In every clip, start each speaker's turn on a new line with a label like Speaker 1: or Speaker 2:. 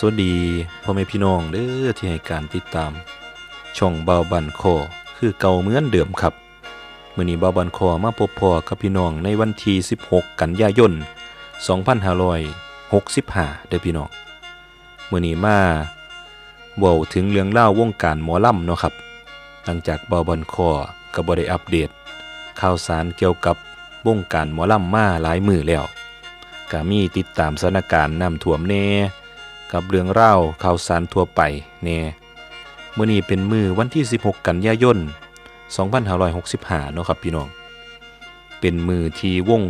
Speaker 1: สวัสดีพ่อแม่พี่น้องเด้อที่ให้การติดตาม ช่องเบาบันคอคือเก่าเหมือนเดิมครับมื้อนี้เบาบันคอมาพบพ่อกับพี่น้องในวันที่ 16 กันยายน 2565 เด้อพี่น้องมื้อนี้มาเว้าถึงเรื่องเล่าวงการหมอลำเนาะครับ หลังจากเบาบันคอก็บ่ได้อัปเดต ข่าวสารเกี่ยวกับวงการหมอลำมาหลายมือแล้วก็มีติดตามสถานการณ์น้ำท่วมแน่ กับเรื่องเล่าข่าวสารทั่วไปแน่เมื่อนี้เป็นมือวันที่ 16 กันยายน 2565 เนาะครับพี่น้อง เป็นมือที่วง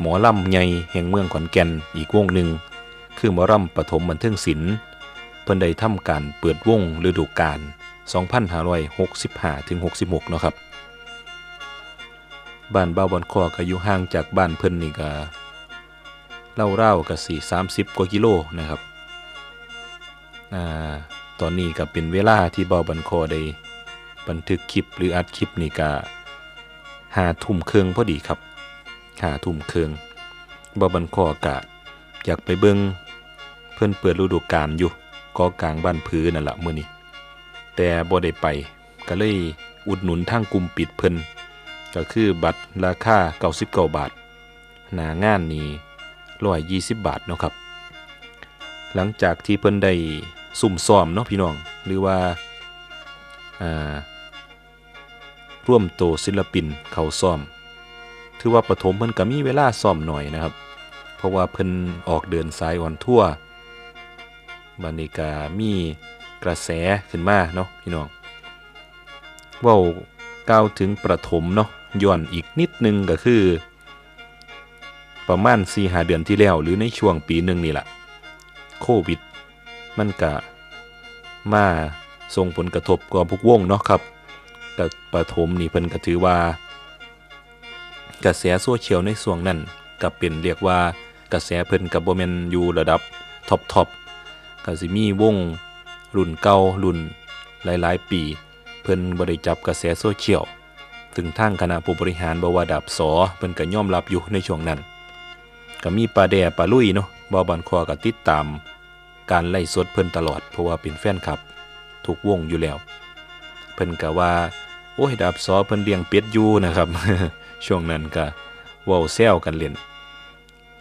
Speaker 1: หมอลำใหญ่แห่งเมืองขอนแก่นอีกวงหนึ่ง คือหมอลำปฐมบันเทิงศิลป์เพิ่นได้ทำการเปิดวงฤดูกาล 2565 ถึง 66 เนาะครับบ้านบ่าบอนคอก็อยู่ห่างจากบ้านเพิ่นนี่ก็เล่าเล่าๆก็สี่สามสิบกว่ากิโลนะครับ อ่าตอนนี้ก็เป็นเวลาที่บาบอนคอได้บันทึกคลิปหรืออัดคลิปนี่ก็หาทุ่มเครื่องพอดีครับหาทุ่มเครื่องบาบอนคอกะอยากไปเบิ้งเพิ่อนเปิดฤดูกาลอยู่กอกลางบ้านพื้นนั่นละเมื้อนี้แต่บ่ได้ไปก็เลยอุดหนุนทางกลุ่มปิดเพิ่นก็คือบัตรราคา99บาท หนางานนี้120บาทเนาะครับ หลังจากที่เพิ่นได้ซุ่มซ้อมเนาะพี่น้อง หรือว่าร่วมโตศิลปินเขาซ้อม ถือว่าปฐมเพิ่นก็มีเวลาซ้อมหน่อยนะครับ เพราะว่าเพิ่นออกเดินสายอ่อนทั่วบันี้ก็มีกระแสขึ้นมาเนาะพี่น้องว้ากล่าวถึงประถมเนาะย้อนอีกนิดนึงก็คือ ประมาณ4หาเดือนที่แล้วหรือในช่วงปีหนึ่งนี่แหละ โควิด มันก็มาส่งผลกระทบกับพวกวงเนาะครับกับประถมนี่เพิ่นก็ถือว่า กระแสโซเชียลในช่วงนั้นก็เป็นเรียกว่ากระแสเพิ่นกับโบแมนอยู่ระดับท็อปท็อปก็สิมีวงรุ่นเก่ารุ่นหลายๆ ปี เพิ่นบ่ได้จับกระแสโซเชียลถึงทางคณะผู้บริหารบวาดับสอเพิ่นก็ยอมรับอยู่ในช่วงนั้นก็มีปลาแดปลาลุยเนาะ บ่บันคอก็ติดตาม การไล่สดเพิ่นตลอดเพราะว่าเป็นแฟนคลับทุกวงอยู่แล้ว เพิ่นก็ว่า โอ้ยดับสอเพิ่นเลี้ยงเป็ดอยู่นะครับ ช่วงนั้นก็ว้าแซวกันเล่น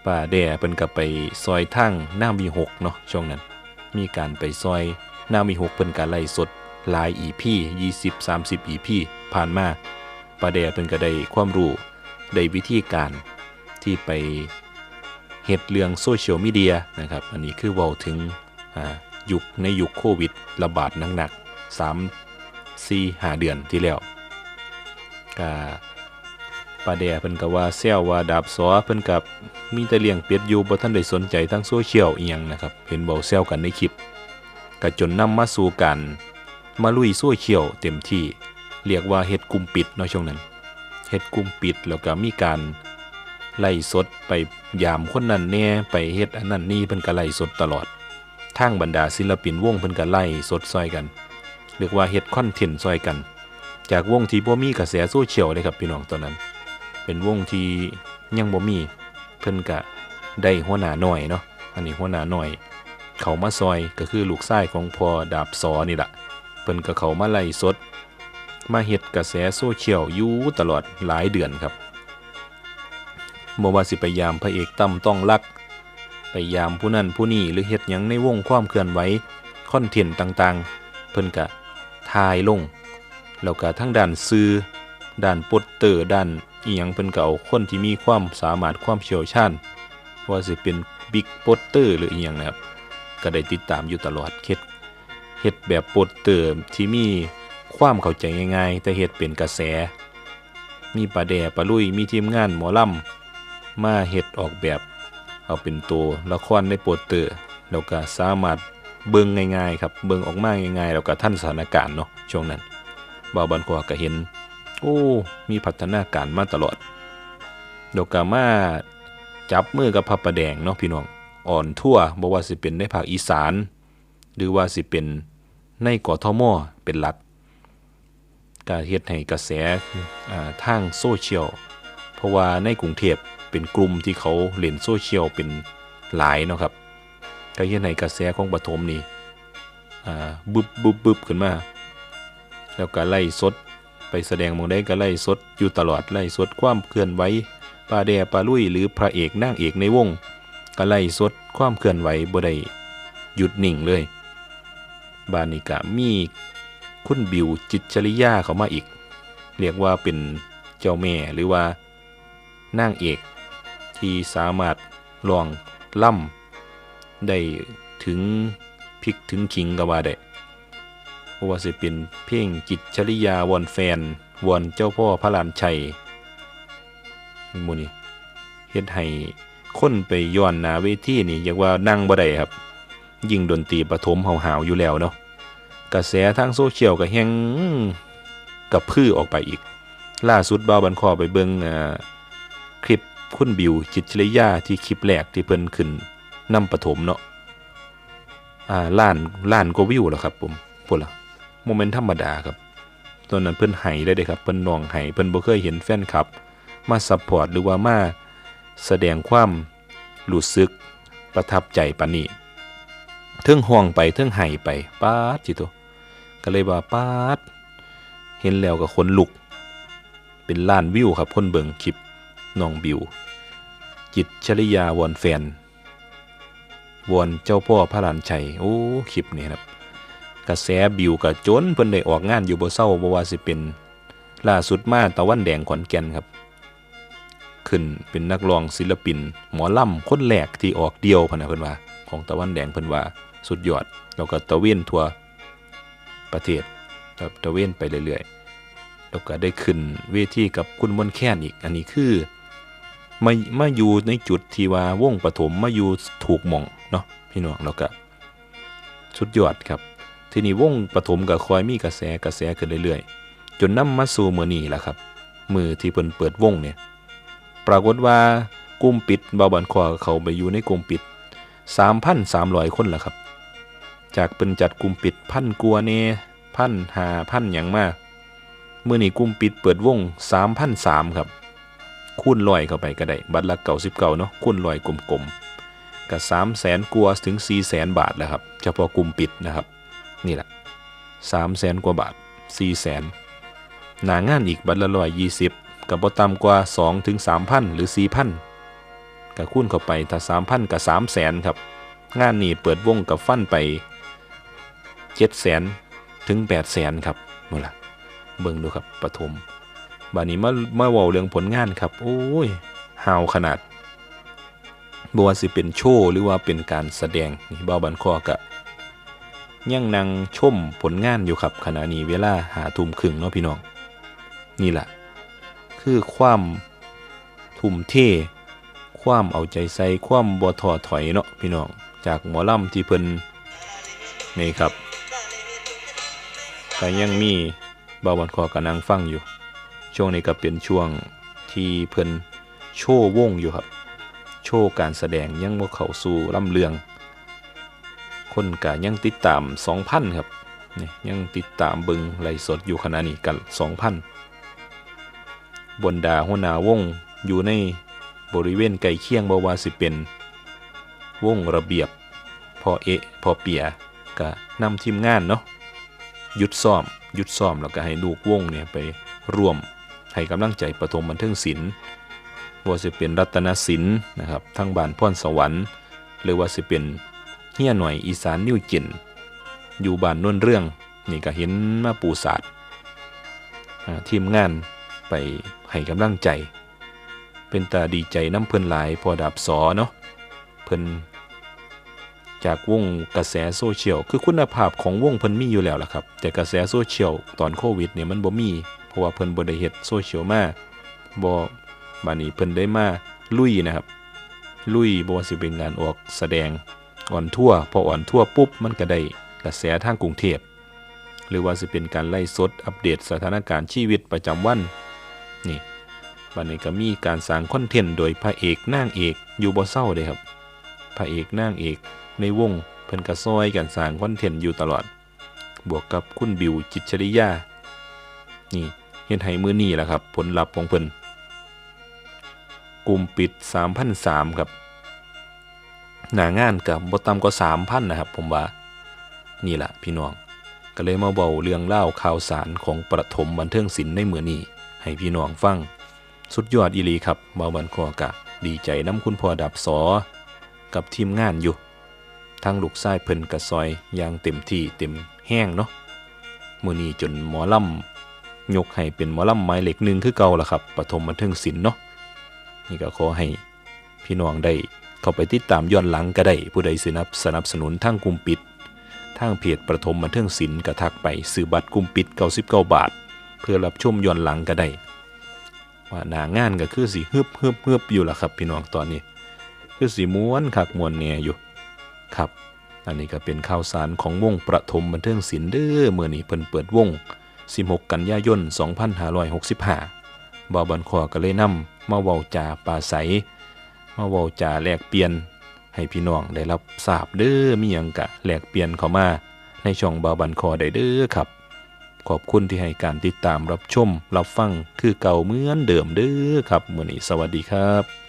Speaker 1: ป้าแดเพิ่นก็ไปซอยทางหน้าวีหกเนาะช่วงนั้น มีการไปซอยหน้าวีหกเพิ่นก็ไล่สดหลาย EP 20 30 EP ผ่านมาป้าแดเพิ่นก็ได้ความรู้ได้วิธีการที่ไป เฮ็ดเรื่องโซเชียลมีเดียนะครับ อันนี้คือเว้าถึงยุคในยุคโควิดระบาดหนักๆ3 4 5เดือนที่แล้วก็ปาแดเพิ่นก็ว่าแซวว่าดาบสอเพิ่นกับมีแต่เลี้ยงเป็ดอยู่บ่ทันได้สนใจทางโซเชียลอีหยังนะครับ เห็นเว้าแซวกันในคลิปก็จนนำมาสู่การมาลุยโซเชียลเต็มที่ เรียกว่าเฮ็ดกลุ่มปิดเนาะช่วงนั้นเฮ็ดกลุ่มปิดแล้วก็มีการ ไล่สดไปยามคนนั้นแน่ไปเฮ็ดอันนั้นนี่เพิ่นก็ไล่สดตลอดทางบรรดาศิลปินวงเพิ่นก็ไล่สดซอยกันเรียกว่าเฮ็ดคอนเทนต์ซอยกัน จากวงที่บ่มีกระแสโซเชียลเลยครับพี่น้องตอนนั้น เป็นวงที่ยังบ่มีเพิ่นก็ได้หัวหน้าหน่อยเนาะอันนี้หัวหน้าหน่อย เขามาซอยก็คือลูกชายของพ่อดาบซอนี่แหละเพิ่นก็เขามาไล่สด มาเฮ็ดกระแสโซเชียลอยู่ตลอดหลายเดือนครับ บ่ว่าสิไปยามพระเอกตั้มต้องรัก ไปยามผู้นั้นผู้นี้หรือเฮ็ดหยังในวงความเคลื่อนไหวคอนเทนต์ต่างๆ เพิ่นก็ถ่ายลง แล้วก็ทั้งด้านซื้อด้านโปสเตอร์ด้านอีหยังเพิ่นก็เอาคนที่มีความสามารถความเชี่ยวชาญว่าสิเป็นบิ๊กโปสเตอร์หรืออีหยังนะครับ ก็ได้ติดตามอยู่ตลอดเฮ็ดเฮ็ดแบบโปสเตอร์ที่มีความเข้าใจง่ายๆ แต่เฮ็ดเป็นกระแส มีปลาแดปลาลุยมีทีมงานหมอลำ มาเฮ็ดออกแบบ เอาเป็นตัวละครในโปสเตอร์แล้วก็สามารถเบิ่งง่ายๆครับเบิ่งออกมาง่ายๆแล้วก็ทันสถานการณ์เนาะช่วงนั้นบ่าวบันขวาก็เห็น โอ้มีพัฒนาการมาตลอดแล้วก็มาจับมือกับพระประแดงเนาะพี่น้องอ่อนทั่วบ่ว่าสิเป็นในภาคอีสาน หรือว่าสิเป็นในกอทมเป็นหลักการเฮ็ดให้กระแสทางโซเชียลเพราะว่าในกรุงเทพ เป็นกลุ่มที่เขาเล่นโซเชียลเป็นหลายเนาะครับก็เฮ็ดให้กระแสของปฐมนี่อ่าบึบบึบบึบขึ้นมา แล้วก็ไล่สดไปแสดงมองได้ก็ไล่สดอยู่ตลอดไล่สดความเคลื่อนไหวปลาแดปลาลุยหรือพระเอกนางเอกในวงก็ไล่สดความเคลื่อนไหวบ่ได้หยุดนิ่งเลย บาเนก็มีคุณบิวจิตรจริยาเขามาอีก เรียกว่าเป็นเจ้าแม่หรือว่านางเอก ที่สามารถลองล่ำได้ถึงพริกถึงขิงก็ว่าได้เพราะว่าสิเป็นเพลงจิตรจริยาวอนแฟนวอนเจ้าพ่อพระลานชัยมูนี่เฮ็ดให้คนไปย้อนหนาเวทีนี่อยากว่านั่งบ่ได้ครับ ยิ่งดนตรีปฐมเห่าๆอยู่แล้วเนาะกระแสทางโซเชียลก็แฮงกับพือออกไปอีก ล่าสุดบ่าวบันคอไปเบิ่งอ่า คุณบิวจิตรจริยาที่คลิปแรกที่เพิ่นขึ้นนำปฐมเนาะอ่าล้านล้านกว่าวิวแล้วครับผมพุ่นละโมเมนต์ธรรมดาครับตอนนั้นเพิ่นไห้ได้เด้ครับเพิ่นน้องไห้เพิ่นบ่เคยเห็นแฟนคลับ มาซัพพอร์ตหรือว่ามาแสดงความรู้สึกประทับใจปานนี้เทิงห่วงไปเทิงไห้ไปปาดจิโตก็เลยว่าปาดเห็นแล้วก็คนลุก เป็นล้านวิวครับคนเบิงคลิป นองบิว จิตชริยาวอนแฟน วอนเจ้าพ่อพระลานชัย โอ้คลิปนี้ครับ กระแสบิวกับจนเพิ่นได้ออกงานอยู่บ่เศร้าบ่ว่าสิเป็น ล่าสุดมาตะวันแดงขอนแก่นครับ ขึ้นเป็นนักร้องศิลปิน หมอลำคนแรกที่ออกเดียวพะนะเพิ่นว่า ของตะวันแดงเพิ่นว่าสุดยอดแล้วก็ตะเวนทัวประเทศครับตะเวนไปเรื่อยๆแล้วก็ได้ขึ้นเวทีกับคุณมนแค้นอีก อันนี้คือ มามาอยู่ในจุดที่ว่าวงปฐมมาอยู่ถูกมองเนาะพี่น้องแล้วก็สุดยอดครับ ที่นี้วงปฐมก็คอยมีกระแสกระแสขึ้นเรื่อยๆ จนนำมาสู่มือนี้ล่ะครับ มือที่เพิ่นเปิดวงเนี่ยปรากฏว่ากุ่มปิดบาบันคอเขาไปอยู่ในกลุ่มปิด 3,300 คนละครับ จากเป็นจัดกลุ่มปิดพันกัวเน่พันหาพันอย่างมากเมื่อนี้กลุ่มปิดเปิดวง3,003ครับ คูณลอยเข้าไปก็ได้ บัตรละเก่าสิบเก่าเนาะคูณลอยกลมๆกับ3 0 0แสนกัวาถึง4 0 0แสนบาทแล้วครับ เฉพาะกลุ่มปิดนะครับ นี่แหละ3 0 0แสนกว่าบาท4 0 0แสนหนางานอีกบัตรละร้อยยี่สิบกับบต่ำกว่า2ถึง3,000 หรือ 4,000กับคูณเข้าไปถ้า3,000 กับ 3 0 0แสนครับ งานนี้เปิดวงกับฟันไป7แสนถึง8แสนครับนู่นล่ะเบิ่งดูครับปฐม บานี้มามาเว้าเรื่องผลงานครับ โอ้ยฮาวขนาดบว่าสิเป็นโชว์หรือว่าเป็นการแสดงนี่บ่าวบันคอกะยังนั่งชมผลงานอยู่ครับขณะนี้เวลาหาทุ่มครึ่งเนาะพี่น้อง นี่แหละคือความทุ่มเทความเอาใจใส่ความบ่ท้อถอยเนาะพี่น้อง จากหมอลำที่เพิ่นนี่ครับก็ยังมีบาวบันคอกับนางฟังอยู่ ช่วงนี้ก็เป็นช่วงที่เพิ่นโชว์วงอยู่ครับ โชว์การแสดงยังบ่เข้าสู่ลำเลือง คนก็ยังติดตาม 2,000 ครับนี่ยังติดตามเบิงไลสดอยู่ขณะนี้กัน2,000 บนดาหัวนาวงอยู่ในบริเวณใกล้เคียงบ่ว่าสิเป็น วงระเบียบ พอเอะพอเปียก็นำทีมงานเนาะหยุดซ้อมหยุดซ้อมแล้วก็ให้ลูกวงเนี่ยไปร่วม ให้กำลังใจประถมบันเทิงศิลป์ว่าสิเป็นรัตนศิลป์นะครับทั้งบานพรสวรรค์ หรือว่าสิเป็นเฮียหน่อยอีสานนิวจินอยู่บ้านนวนเรื่อง นี่ก็เห็นมาปูศาสตร์ทีมงานไปให้กำลังใจ เป็นตาดีใจน้ำเพิ่นหลายพอดับสอเนาะเพิ่นจากวงกระแสโซเชียลคือคุณภาพของวงเพิ่นมีอยู่แล้วล่ะครับ แต่กระแสโซเชียลตอนโควิดเนี่ยมันบ่มี เพราะว่าเพิ่นบ่ได้เฮ็ดโซเชียลมาบ่บานี้เพิ่นได้มาลุยนะครับ ลุยบ่ว่าสิเป็นงานออกแสดงอ่อนทั่วพออ่อนทั่วปุ๊บมันก็ได้กระแสทางกรุงเทพหรือว่าสิเป็นการไล่สดอัปเดตสถานการณ์ชีวิตประจำวันนี่บัดนี้ก็มีการสร้างคอนเทนต์โดยพระเอกนางเอกอยู่บ่เศร้าเลยครับ พระเอกนางเอกในวงเพิ่นก็ซอยกันสร้างคอนเทนต์อยู่ตลอด บวกกับคุณบิวจิตชริยา นี่ เฮ็ดให้มือนี้แหละครับ ผลลัพธ์ของเพิ่นกลุ่มปิด 3,003ครับหนางานกับบ่ต่ำกว่า3,000นะครับ ผมว่านี่แหละพี่น้อง ก็เลยมาเบาเรื่องเล่าข่าวสารของประถมบันเทิงศิลป์ในมือนี้ให้พี่น้องฟัง สุดยอดอีหลีครับเบาบันคอกะดีใจน้ำคุณพ่อดับสอกับทีมงานอยู่ทั้งลูกชายเพิ่นกระซอยอย่างเต็มที่เต็มแห้งเนาะมือนี้จนหมอลำ ยกให้เป็นหมอลำไม้เหล็กหนึ่งคือเก่าละครับปฐมบันเทิงศิลป์เนาะนี่ก็ขอให้พี่น้องได้เข้าไปติดตามย้อนหลังก็ได้ผู้ใดสนับสนับสนุนทางกลุ่มปิดทางเพจประถมบันเทิงศิลป์กระทักไปซื้อบัตรกลุ่มปิด99บาท เพื่อรับชมย้อนหลังก็ได้ว่าหนางานก็คือสิฮึบฮึบฮึบอยู่ละครับ พี่น้องตอนนี้ คือสีม้วนคักมวนแหน่อยู่ครับ อันนี้ก็เป็นข่าวสารของวงประถมบันเทิงศิลป์เด้อเมื่อนี้เพิ่นเปิดวง 16 กันยายน 2565บาวบันคอก็เลยนำมาเว้าจาปาศัยมาเว้าจาแลกเปลี่ยน ให้พี่น้องได้รับทราบเด้อมีหยังกะแลกเปลี่ยนเข้ามา ในช่องบาวบันคอได้เด้อครับ ขอบคุณที่ให้การติดตามรับชม รับฟังคือเก่าเหมือนเดิมเด้อครับมื้อนี้สวัสดีครับ